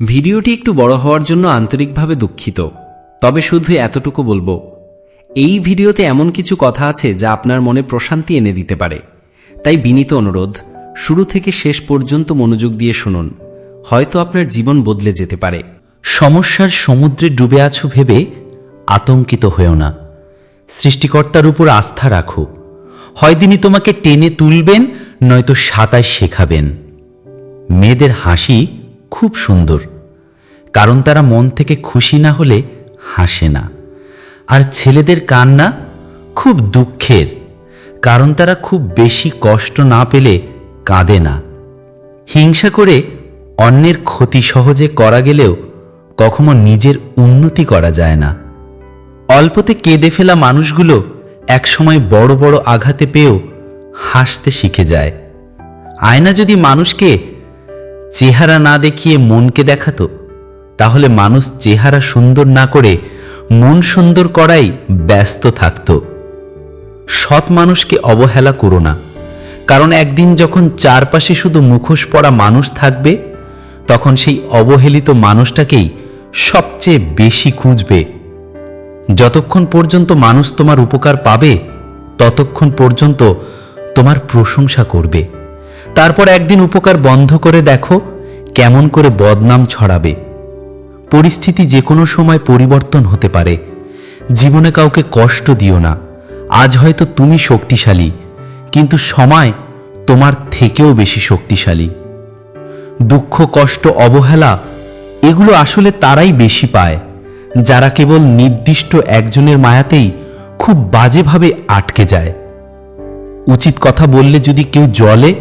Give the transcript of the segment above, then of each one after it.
ভিডিওটি একটু বড় হওয়ার জন্য আন্তরিকভাবে দুঃখিত। তবে শুধু এতটুকু বলব, এই ভিডিওতে এমন কিছু কথা আছে যা আপনার মনে প্রশান্তি এনে দিতে পারে। তাই বিনীত অনুরোধ, শুরু থেকে শেষ পর্যন্ত মনোযোগ দিয়ে শুনুন। হয়তো আপনার জীবন বদলে যেতে পারে। সমস্যার সমুদ্রে ডুবে আছো ভেবে আতঙ্কিত হয়েও না। সৃষ্টিকর্তার উপর আস্থা রাখো। হয় তিনি তোমাকে টেনে তুলবেন, নয়তো সাঁতার শেখাবেন। মেয়েদের হাসি খুব সুন্দর, কারণ তারা মন থেকে খুশি না হলে হাসে না। আর ছেলেদের কান্না খুব দুঃখের, কারণ তারা খুব বেশি কষ্ট না পেলে কাঁদে না। হিংসা করে অন্যের ক্ষতি সহজে করা গেলেও কখনো নিজের উন্নতি করা যায় না। অল্পতে কেঁদে ফেলা মানুষগুলো একসময় বড় বড় আঘাতে পেয়েও হাসতে শিখে যায়। আয়না যদি মানুষকে চেহারা না দেখিয়ে মনকে দেখাতো, তাহলে মানুষ চেহারা সুন্দর না করে মন সুন্দর করাই ব্যস্ত থাকত। সৎ মানুষকে অবহেলা করো না, কারণ একদিন যখন চারপাশে শুধু মুখোশ পরা মানুষ থাকবে, তখন সেই অবহেলিত মানুষটাকেই সবচেয়ে বেশি খুঁজবে। যতক্ষণ পর্যন্ত মানুষ তোমার উপকার পাবে, ততক্ষণ পর্যন্ত তোমার প্রশংসা করবে। তারপর একদিন উপকার বন্ধ করে দেখো কেমন করে বদনাম ছড়াবে। পরিস্থিতি যে কোনো সময় পরিবর্তন হতে পারে। জীবনে কাউকে কষ্ট দিও না। আজ হয়তো তুমি শক্তিশালী, কিন্তু সময় তোমার থেকেও বেশি শক্তিশালী। দুঃখ, কষ্ট, অবহেলা, এগুলো আসলে তারাই বেশি পায়, যারা কেবল নির্দিষ্ট একজনের মায়াতেই খুব বাজেভাবে আটকে যায়। উচিত কথা বললে যদি কেউ জলে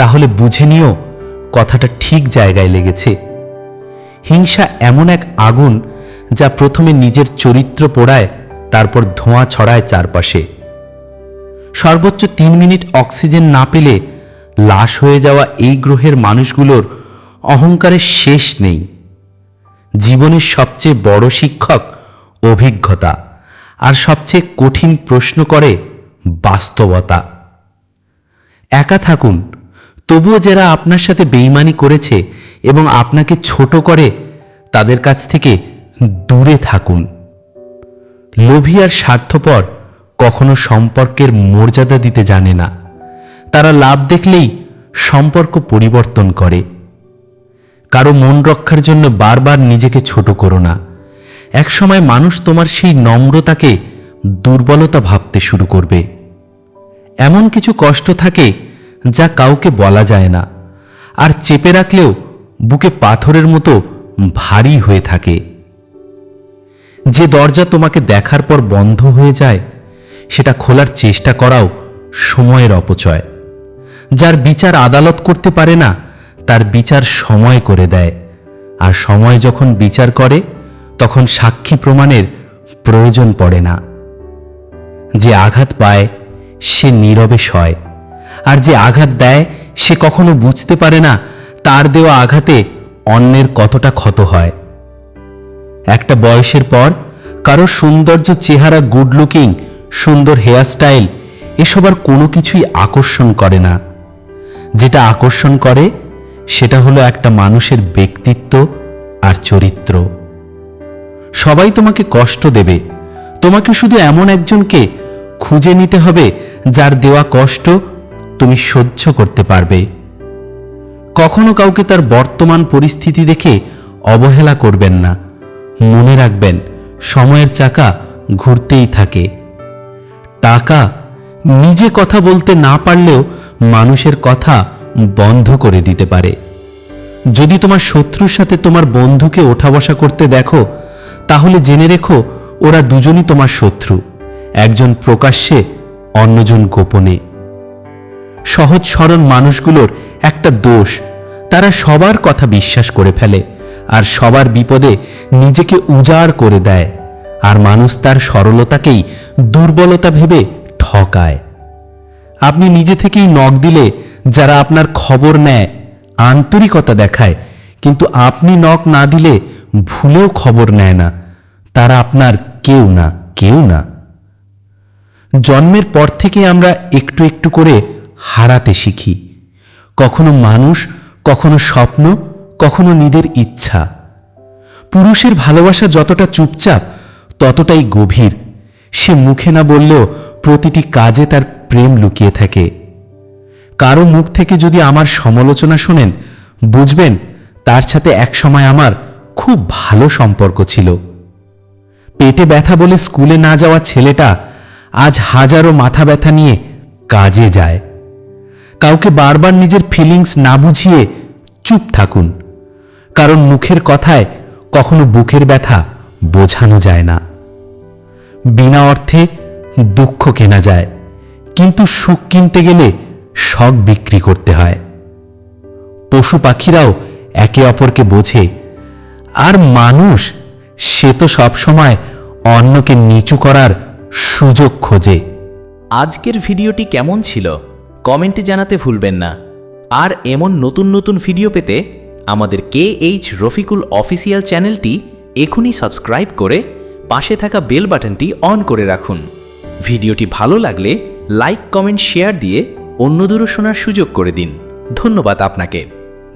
তাহলে বুঝে নিও কথাটা ঠিক জায়গায় লেগেছে। হিংসা এমন এক আগুন যা প্রথমে নিজের চরিত্র পোড়ায়, তারপর ধোঁয়া ছড়ায় চারপাশে। সর্বোচ্চ তিন মিনিট অক্সিজেন না পেলে লাশ হয়ে যাওয়া এই গ্রহের মানুষগুলোর অহংকারের শেষ নেই। জীবনের সবচেয়ে বড় শিক্ষক অভিজ্ঞতা, আর সবচেয়ে কঠিন প্রশ্ন করে বাস্তবতা। একা থাকুন তবুও যারা আপনার সাথে বেইমানি করেছে এবং আপনাকে ছোট করে, তাদের কাছ থেকে দূরে থাকুন। লোভী আর স্বার্থপর কখনো সম্পর্কের মর্যাদা দিতে জানে না। তারা লাভ দেখলেই সম্পর্ক পরিবর্তন করে। কারও মন রক্ষার জন্য বারবার নিজেকে ছোট করো না। একসময় মানুষ তোমার সেই নম্রতাকে দুর্বলতা ভাবতে শুরু করবে। এমন কিছু কষ্ট থাকে যা কাউকে বলা যায় না। আর চেপে রাখলেও বুকে পাথরের মতো ভারী হয়ে থাকে। যে দরজা তোমাকে দেখার পর বন্ধ হয়ে যায়, সেটা খোলার চেষ্টা করাও সময়ের অপচয়। যার বিচার আদালত করতে পারে না, তার বিচার সময় করে দেয়। আর সময় যখন বিচার করে, তখন সাক্ষী প্রমাণের প্রয়োজন পড়ে না। যে আঘাত পায়, সে নীরবে সয়। আর যে আঘাত দেয়, সে কখনো বুঝতে পারে না, তার দেওয়া আঘাতে অন্যের কতটা ক্ষত হয়। একটা বয়সের পর, কারও সৌন্দর্য চেহারা, গুড লুকিং, সুন্দর হেয়ারস্টাইল এসব আর কোনো কিছুই আকর্ষণ করে না। যেটা আকর্ষণ করে, সেটা হলো একটা মানুষের ব্যক্তিত্ব আর চরিত্র। সবাই তোমাকে কষ্ট দেবে। তোমাকে শুধু এমন একজনকে খুঁজে নিতে হবে, যার দেওয়া কষ্ট তুমি সহ্য করতে পারবে। কখনো কাউকে তার বর্তমান পরিস্থিতি দেখে অবহেলা করবেন না। মনে রাখবেন, সময়ের চাকা ঘুরতেই থাকে। টাকা নিজে কথা বলতে না পারলেও মানুষের কথা বন্ধ করে দিতে পারে। যদি তোমার শত্রুর সাথে তোমার বন্ধুকে ওঠা বসা করতে দেখো, তাহলে জেনে রেখো ওরা দুজনই তোমার শত্রু। একজন প্রকাশ্যে, অন্যজন গোপনে। সহজ সরল মানুষগুলোর একটা দোষ। তারা সবার কথা বিশ্বাস করে ফেলে আর সবার বিপদে নিজেকে উজাড় করে দেয় আর মানুষ তার সরলতাকেই দুর্বলতা ভেবে ঠকায়। আপনি নিজে থেকেই নখ দিলে যারা আপনার খবর নেয়, আন্তরিকতা দেখায়, কিন্তু আপনি নখ না দিলে ভুলেও খবর নেয় না। তারা আপনার কেউ না কেউ না। জন্মের পর থেকে আমরা একটু একটু করে হারাতে শিখি। কখনো মানুষ, কখনো স্বপ্ন, কখনো নিজের ইচ্ছা। পুরুষের ভালোবাসা যতটা চুপচাপ, ততটাই গভীর। সে মুখে না বললেও প্রতিটি কাজে তার প্রেম লুকিয়ে থাকে। কারও মুখ থেকে যদি আমার সমালোচনা শোনেন, বুঝবেন তার সাথে একসময় আমার খুব ভালো সম্পর্ক ছিল। পেটে ব্যথা বলে স্কুলে না যাওয়া ছেলেটা আজ হাজারো মাথা ব্যথা নিয়ে কাজে যায়। কাউকে বারবার নিজের ফিলিংস না বুঝিয়ে চুপ থাকুন। কারণ মুখের কথায় কখনো বুকের ব্যথা বোঝানো যায় না। বিনা অর্থে দুঃখ কেনা যায়, কিন্তু সুখ কিনতে গেলে শখ বিক্রি করতে হয়। পশু পাখিরাও একে অপরকে বোঝে, আর মানুষ সে তো সবসময় অন্যকে নিচু করার সুযোগ খোঁজে। আজকের ভিডিওটি কেমন ছিল? কমেন্টে জানাতে ভুলবেন না। আর এমন নতুন নতুন ভিডিও পেতে আমাদের কে এইচ রফিকুল অফিসিয়াল চ্যানেলটি এখনই সাবস্ক্রাইব করে পাশে থাকা বেল বাটনটি অন করে রাখুন। ভিডিওটি ভালো লাগলে লাইক, কমেন্ট, শেয়ার দিয়ে অন্যদেরও শোনার সুযোগ করে দিন। ধন্যবাদ আপনাকে।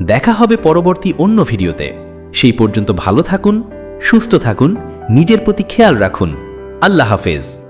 দেখা হবে পরবর্তী অন্য ভিডিওতে। সেই পর্যন্ত ভালো থাকুন, সুস্থ থাকুন, নিজের প্রতি খেয়াল রাখুন। আল্লাহ হাফেজ।